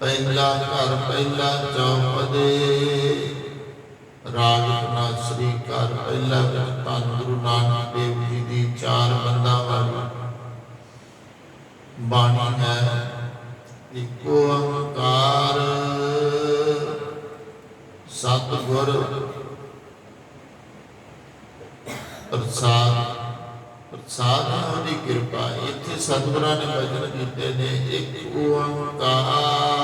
ਪਹਿਲਾ ਘਰ ਪਹਿਲਾ ਚੌਪਦੇ। ਰਾਗ ਨਾ ਘਰ ਪਹਿਲਾ ਵਿੱਚ ਧੰਨ ਗੁਰੂ ਨਾਨਕ ਦੇਵ ਜੀ ਦੀ ਚਾਰ ਬੰਦਾਂ ਵਾਲੀ ਬਾਣੀ ਹੈ ਇਕ ਓੰਕਾਰ ਸਤਿਗੁਰ ਪ੍ਰਸਾਦ। ਪ੍ਰਸਾਦ ਹੈ ਕਿਰਪਾ, ਇੱਥੇ ਸਤਿਗੁਰਾਂ ਨੇ ਭਜਨ ਕੀਤੇ ਨੇ, ਇੱਕ ਓੰਕਾਰ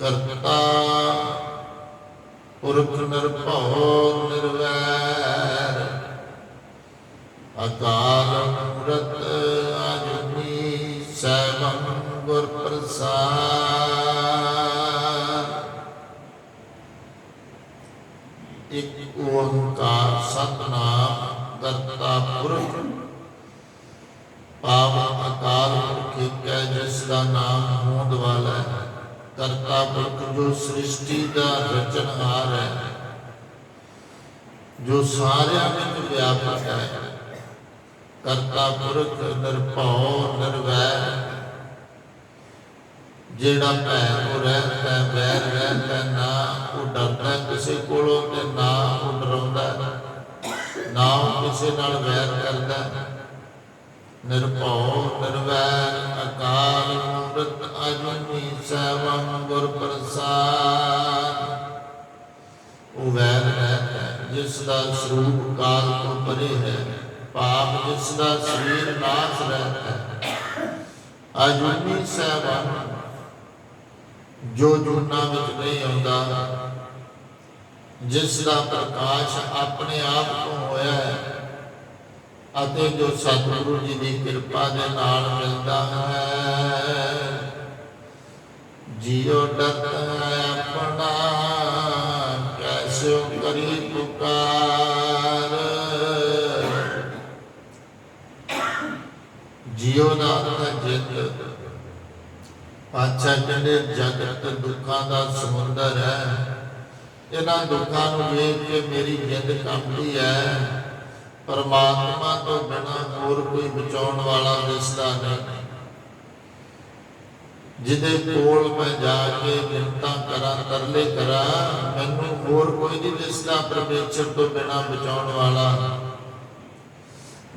ਕਰਤਾ। ਪੁਰਖ ਨਿਰਭਉ ਨਿਰਵੈਰ। ਅਕਾਲ ਮੂਰਤ ਅਜੂਨੀ ਸੈਭੰ ਗੁਰ ਪ੍ਰਸਾਦ। ਇੱਕ ਓੰਕਾਰ ਸਤਨਾਮ ਕਰਤਾ ਪੁਰਖ। ਪਾਵਨ ਅਕਾਲ ਪੁਰਖ ਇੱਕ ਹੈ ਜਿਸ ਦਾ ਨਾਮ ਕਰਤਾ ਪੁਰਖ ਜੋ ਸ੍ਰਿਸ਼ਟੀ ਦਾ ਰਚਨਹਾਰ ਹੈ ਜੋ ਸਾਰਿਆਂ ਵਿੱਚ ਵਿਆਪਕ ਹੈ। ਕਰਤਾ ਪੁਰਖ ਨਿਰਭਉ ਨਿਰਵੈਰ ਜਿਹੜਾ ਭੈ ਤੋਂ ਰਹਿੰਦਾ ਵੈਰ ਰਹਿ ਹੈ, ਨਾ ਉਹ ਡਰਦਾ ਕਿਸੇ ਕੋਲੋਂ ਤੇ ਨਾ ਉਹ ਡਰਾਉਂਦਾ ਹੈ, ਨਾ ਉਹ ਕਿਸੇ ਨਾਲ ਵੈਰ ਕਰਦਾ। ਨਿਰਭਉ ਨਿਰਵੈਰ ਅਕਾਲ ਮੂਰਤ ਅਜੂਨੀ ਸੈਭੰ ਗੁਰ ਪ੍ਰਸਾਦ। ਉਹ ਵੈਰ ਹੈ, ਜਿਸ ਦਾ ਸਰੂਪ ਕਾਲ ਤੋਂ ਪਰੇ ਹੈ ਪਾਪ ਜਿਸ ਦਾ ਸਰੀਰ ਨਾਸ਼ ਰਹਿੰਦਾ ਹੈ। ਅਜੂਨੀ ਸੈਭੰ ਜੋ ਜੁਨਾ ਵਿੱਚ ਨਹੀਂ ਆਉਂਦਾ ਜਿਸ ਦਾ ਪ੍ਰਕਾਸ਼ ਆਪਣੇ ਆਪ ਤੋਂ ਹੋਇਆ ਹੈ ਅਤੇ ਜੋ ਸਤਿਗੁਰੂ ਜੀ ਦੀ ਕਿਰਪਾ ਦੇ ਨਾਲ ਮਿਲਦਾ ਹੈ, ਜੀਉ ਡਰਤ ਆਪਣਾ ਕੈਸੋ ਕਰੀ ਪੁਕਾਰ। ਜੀਉ ਦਾ ਅਰਥ ਜਿੱਤ, ਪਾਛਾ ਕਹਿੰਦੇ ਜਗਤ ਦੁੱਖਾਂ ਦਾ ਸਮੁੰਦਰ ਹੈ, ਇਹਨਾਂ ਦੁੱਖਾਂ ਨੂੰ ਵੇਖ ਕੇ ਮੇਰੀ ਜਿੰਦ ਕੰਬਦੀ ਹੈ। ਪਰਮਾਤਮਾ ਤੋਂ ਬਿਨਾ ਹੋਰ ਕੋਈ ਬਚਾਉਣ ਵਾਲਾ ਰਿਸ਼ਤਾ ਨਹੀਂ। ਜਿਹਦੇ ਕੋਲ ਮੈਂ ਜਾ ਕੇ ਮਿੰਤਾਂ ਕਰਾਂ, ਤਰਲੇ ਕਰਾਂ, ਮੈਨੂੰ ਹੋਰ ਕੋਈ ਨਹੀਂ ਦਿਸਦਾ ਪਰਮੇਸ਼ਰ ਤੋਂ ਬਿਨਾ ਬਚਾਉਣ ਵਾਲਾ।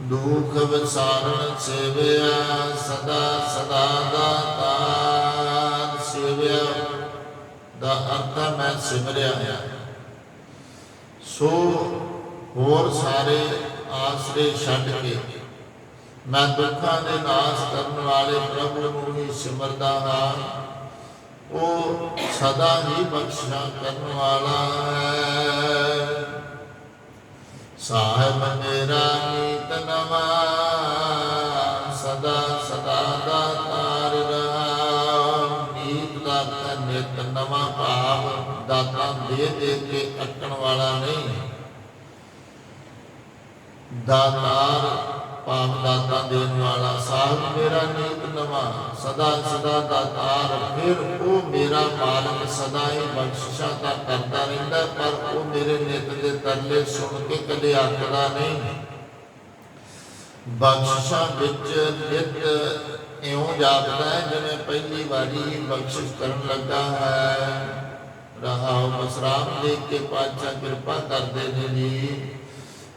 ਦੁਖ ਵਿਸਾਰਣ ਸੇਵਿਆ, ਸਦਾ ਸਦਾ ਦਾਤਾਰ ਸੇਵਿਆ। ਦਾ ਅਰਥ ਮੈਂ ਸਿਮਰਿਆ ਸੋ ਹੋਰ ਸਾਰੇ ਆਸਰੇ ਛੱਡ ਕੇ। ਮੈਂ ਦੁੱਖਾਂ ਦੇ ਨਾਸ਼ ਕਰਨ ਵਾਲੇ ਪ੍ਰਭੂ ਨੂੰ ਹੀ ਸਿਮਰਦਾ ਹਾਂ। ਉਹ ਸਦਾ ਹੀ ਬਖਸ਼ਾ ਕਰਨ ਵਾਲਾ ਹੈ। ਸਾਹਿਬ ਮੇਰਾ ਨੀਤ ਨਵਾ, ਸਦਾ ਸਦਾ ਦਾ ਤਾਰ ਰਹਾ। ਨੀਤ ਦਾ ਨਿਤ ਨਵਾਂ ਭਾਵ ਦਾਤਾ ਦੇ ਦੇ ਕੇ ਅਟਕਣ ਵਾਲਾ ਨਹੀਂ। ਦਾਤਾਰ ਭਾਵ ਦਾਤਾ ਦੇਣ ਵਾਲਾ ਸਾਹਿਬ ਮੇਰਾ ਨੀਤ ਨਵਾਂ, ਸਦਾ ਸਦਾ ਦਾਤਾਰ, ਫਿਰ ਉਹ ਮੇਰਾ ਮਾਲਕ ਸਦਾ ਹੀ ਬਖਸ਼ਿਸ਼ਾਂ ਦਾ ਕਰਦਾ ਰਹਿੰਦਾ, ਪਰ ਉਹ ਮੇਰੇ ਨਿਤ ਦੇ ਤਰਲੇ ਸੁਣ ਕੇ ਕਦੇ ਆਖਦਾ ਨਹੀਂ। ਬਖਸ਼ਿਸ਼ਾਂ ਵਿੱਚ ਨਿਤ ਇਉਂ ਜਾਪਦਾ ਹੈ, ਜਿਵੇਂ ਪਹਿਲੀ ਵਾਰੀ ਬਖਸ਼ਿਸ਼ ਕਰਨ ਲੱਗਾ ਹੈ। ਰਹਾਉ ਬਸਰਾਮ ਦੇਖ ਕੇ ਪਾਤਸ਼ਾਹ ਕਿਰਪਾ ਕਰਦੇ ਨੇ ਜੀ।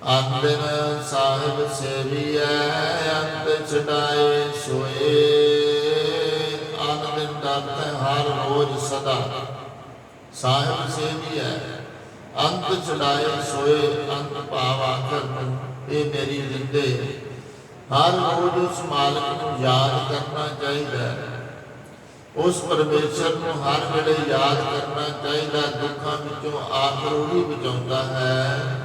ਅੰਦਨ ਸਾਹਿਬ ਸੇਵੀਐ ਅੰਤ ਛਡਾਏ ਸੋਏ। ਆਨੰਦ ਦਾਤ ਹਰ ਰੋਜ਼ ਸਦਾ। ਸਾਹਿਬ ਸੇਵੀਐ ਅੰਤ ਛਡਾਏ ਸੋਏ ਅੰਤ ਭਾਵ ਆਖਰ ਇਹ ਮੇਰੀ ਜਿੰਦੇ ਹਰ ਰੋਜ਼ ਉਸ ਮਾਲਕ ਨੂੰ ਯਾਦ ਕਰਨਾ ਚਾਹੀਦਾ ਉਸ ਪਰਮੇਸ਼ਰ ਨੂੰ ਹਰ ਵੇਲੇ ਯਾਦ ਕਰਨਾ ਚਾਹੀਦਾ, ਦੁੱਖਾਂ ਵਿੱਚੋਂ ਆਖਰ ਉਹ ਹੀ ਬਚਾਉਂਦਾ ਹੈ।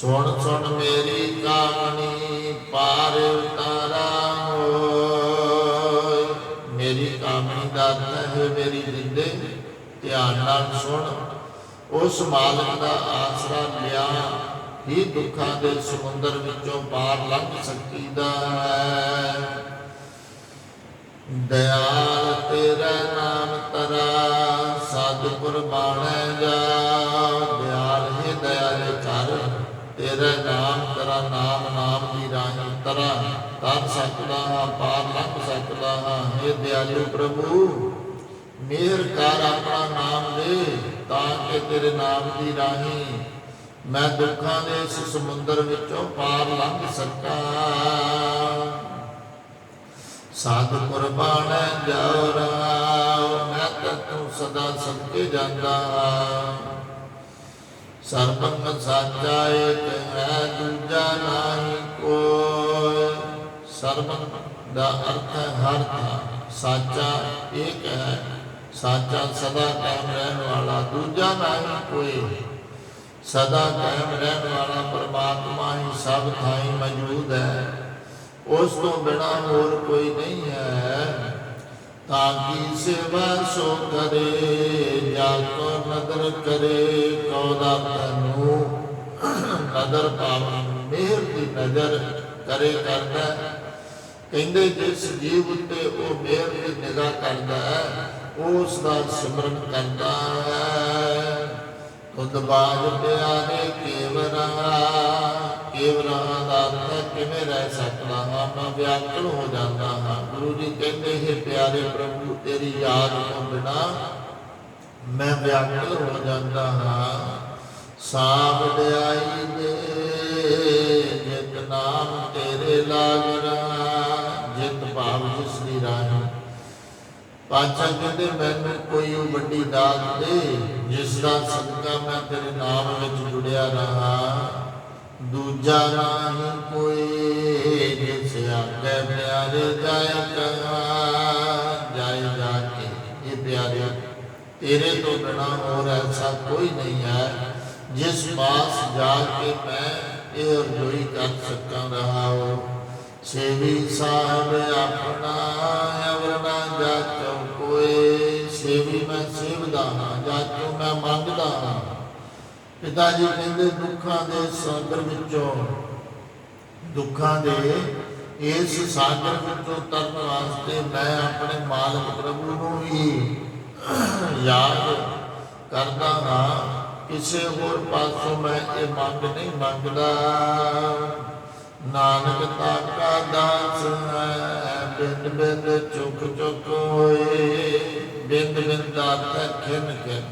ਸੁਣ ਸੁਣ ਮੇਰੀ ਕਾਮਣੀ ਪਾਰ ਉਤਾਰਾ ਹੋਏ। ਮੇਰੀ ਕਾਮਣੀ ਦਾ ਅਰਥ ਮੇਰੀ ਜਿੰਦੇ, ਧਿਆਨ ਨਾਲ ਸੁਣ। ਉਸ ਮਾਲਕ ਦਾ ਆਸਰਾ ਲਿਆ, ਹੀ ਦੁੱਖਾਂ ਦੇ ਸਮੁੰਦਰ ਵਿੱਚੋਂ ਪਾਰ ਲੰਘ ਸਕੀਦਾ ਹੈ। ਦਇਆਲ ਤੇਰਾ ਨਾਮ ਤਰਾ, ਸਤਿਗੁਰ ਬਾਣੈ ਜਾ ਦਇਆ ਦੇ ਸਕਦਾ ਹਾਂ ਪਾਰ ਲੰਘ ਸਕਦਾ ਹਾਂ हे ਦਿਆਲੂ ਪ੍ਰਭੂ, ਮਿਹਰ ਕਰ ਆਪਣਾ ਨਾਮ ਦੇ ਤਾਂ ਕਿ ਤੇਰੇ ਨਾਮ ਦੀ ਰਾਹੀਂ ਮੈਂ ਦੁੱਖਾਂ ਦੇ ਇਸ ਸਮੁੰਦਰ ਵਿੱਚੋਂ ਪਾਰ ਲੰਘ ਸਕਾਂ। ਸਾਧ ਕੁਰਬਾਨ ਜਾਉ ਰਾਉ ਮੈਂ ਤੂੰ ਸਦਾ ਸਦਕੇ ਜਾਂਦਾ। ਸਰਬੰਗ ਸਾਚਾ ਏਕ ਹੈ, ਦੂਜਾ ਨਹੀਂ ਕੋਈ ਸਰਬੰਗ ਦਾ ਅਰਥ ਹੈ ਹਰ ਥਾਂ। ਸਾਚਾ ਏਕ ਹੈ। ਸਾਚਾ ਸਦਾ ਕਾਇਮ ਰਹਿਣ ਵਾਲਾ ਦੂਜਾ ਨਹੀਂ ਕੋਈ। ਸਦਾ ਕਾਇਮ ਰਹਿਣ ਵਾਲਾ ਪਰਮਾਤਮਾ ਹੀ ਸਭ ਥਾਈ ਮੌਜੂਦ ਹੈ। ਉਸ ਤੋਂ ਬਿਨਾ ਹੋਰ ਕੋਈ ਨਹੀਂ ਹੈ। ਤਾਂ ਕੀ ਸੇਵਾ ਸੋ ਕਰੇ, ਜਾ ਕੋ ਨਦਰ ਕਰੇ, ਕਉਦਾ ਤਨੂੰ ਨਦਰ ਪਾਵਨ ਮਿਹਰ ਦੀ ਨਜ਼ਰ ਕਰੇ ਕਰਦਾ ਕਹਿੰਦੇ ਜਿਸ ਜੀਵ ਉੱਤੇ ਉਹ ਮਿਹਰ ਦੀ ਨਿਗਾਹ ਕਰਦਾ ਹੈ, ਉਸ ਦਾ ਸਿਮਰਨ ਕਰਦਾ ਹੈ। ਤੁਧ ਬਾਜ ਪਿਆਰੇ ਕੇਵਰਾ ਕੇਵਰਾ ਦਾ ਅਰਥ ਕਿਵੇਂ ਰਹਿ ਸਕਦਾ ਹਾਂ, ਮੈਂ ਵਿਆਕਲ ਹੋ ਜਾਂਦਾ ਹਾਂ। ਗੁਰੂ ਜੀ ਕਹਿੰਦੇ, ਹੈ ਪਿਆਰੇ ਪ੍ਰਭੂ, ਤੇਰੀ ਯਾਦ ਤੋਂ ਬਿਨਾ ਮੈਂ ਵਿਆਕਲ ਹੋ ਜਾਂਦਾ ਹਾਂ। ਸਾਬ ਡਿਆਈ ਦੇ, ਜਿਤ ਨਾਮ ਤੇਰੇ ਲਾਗਰਾ ਰਾਹੀਂ ਪਾਚਾ ਕਹਿੰਦੇ, ਮੈਨੂੰ ਕੋਈ ਉਹ ਵੱਡੀ ਦਾਤ ਦੇ, ਜਿਸ ਦਾ ਸਦਕਾ ਮੈਂ ਤੇਰੇ ਨਾਮ ਵਿੱਚ ਜੁੜਿਆ ਰਹਾ। ਦੂਜਾ ਨਹੀਂ ਕੋਈ ਜਿਸ ਆਗੇ ਪਿਆਰੇ ਜਾਇ ਕਹਾ ਜਾਇ ਜਾ ਕੇ। ਇਹ ਪਿਆਰੇ, ਤੇਰੇ ਤੋਂ ਬਿਨਾ ਹੋਰ ਐਸਾ ਕੋਈ ਨਹੀਂ ਹੈ। ਜਿਸ ਪਾਸ ਜਾ ਕੇ ਮੈਂ ਇਹ ਅਰਜ਼ੋਈ ਕਰ ਸਕਾਂ ਰਹਾ ਹੋ। ਸੇਵੀ ਸਾਹਿਬ ਆਪਣਾ ਅਵਰ ਨਾ ਜਾਚੋ ਕੋਏ, ਸੇਵੀ ਮੈਂ ਸੇਵਦਾ ਹਾਂ, ਜਾਚੋ ਮੈਂ ਮੰਗਦਾ ਹਾਂ। ਪਿਤਾ ਜੀ ਕਹਿੰਦੇ, ਦੁੱਖਾਂ ਦੇ ਸਾਗਰ ਵਿੱਚੋਂ, ਦੁੱਖਾਂ ਦੇ ਇਸ ਸਾਗਰ ਵਿੱਚੋਂ ਤਰਨ ਵਾਸਤੇ ਮੈਂ ਆਪਣੇ ਮਾਲਕ ਪ੍ਰਭੂ ਨੂੰ ਹੀ ਯਾਦ ਕਰਦਾ ਹਾਂ। ਕਿਸੇ ਹੋਰ ਪਾਸੋਂ ਮੈਂ ਇਹ ਮੰਗ ਨਹੀਂ ਮੰਗਦਾ। ਨਾਨਕ ਤਾਕਾ ਦਾਸ ਬਿੰਦ ਬਿੰਦ ਚੁੱਕ ਚੁੱਕ ਹੋਏ। ਬਿੰਦ ਬਿੰਦ ਦਾ ਅਰਥ ਖਿੰਨ ਖਿੰਨ,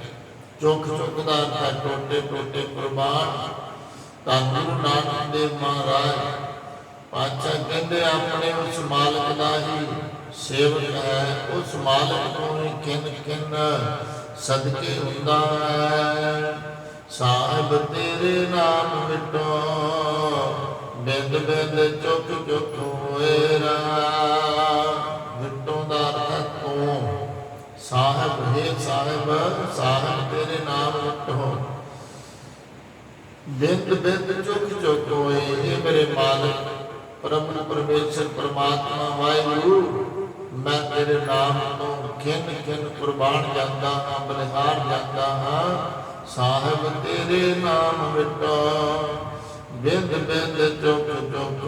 ਚੁੱਕ ਦਾ ਅਰਥ ਟੋਟੇ ਟੋਟੇ ਕੁਰਬਾਨ। ਤਾਂ ਗੁਰੂ ਨਾਨਕ ਦੇਵ ਮਹਾਰਾਜ ਪਾਤਸ਼ਾਹ ਕਹਿੰਦੇ, ਆਪਣੇ ਉਸ ਮਾਲਕ ਦਾ ਹੀ ਸੇਵਕ ਹੈ, ਉਸ ਮਾਲਕ ਤੋਂ ਹੀ ਕਿੰਨ ਕਿੰਨ ਸਦਕੇ ਹੁੰਦਾ ਹੈ। ਸਾਹਿਬ ਤੇਰੇ ਨਾਮ ਮਿਟੋ ਬਿੰਦ ਬਿੰਦ ਚੁੱਕ ਚੁੱਕ ਹੋਏ ਰਾ ਮਿਟੋ ਦਾ ਅਰਥ ਤੂੰ ਸਾਹਿਬ ਹੈ ਸਾਹਿਬ ਸਾਹਿਬ ਤੇਰੇ ਨਾਮ ਮਿਟੋ ਬਿੰਦ ਬਿੰਦ ਚੁੱਕ ਚੁੱਕ ਹੋਏ ਇਹ ਮੇਰੇ ਮਾਲਕ। ਪਰਮ ਪਰਮੇਸ਼ਰ, ਪਰਮਾਤਮਾ, ਵਾਹਿਗੁਰੂ, ਮੈਂ ਤੇਰੇ ਨਾਮ ਤੋਂ ਖਿੰਨ ਖਿੰਨ ਕੁਰਬਾਨ ਜਾਂਦਾ ਹਾਂ, ਬਲਿਹਾਰ ਜਾਂਦਾ ਹਾਂ। ਸਾਹਿਬ ਤੇਰੇ ਨਾਮ ਮਿਟੋ ਬਿੰਦ ਬਿੰਦ ਚੁੱਕ ਚੁੱਕ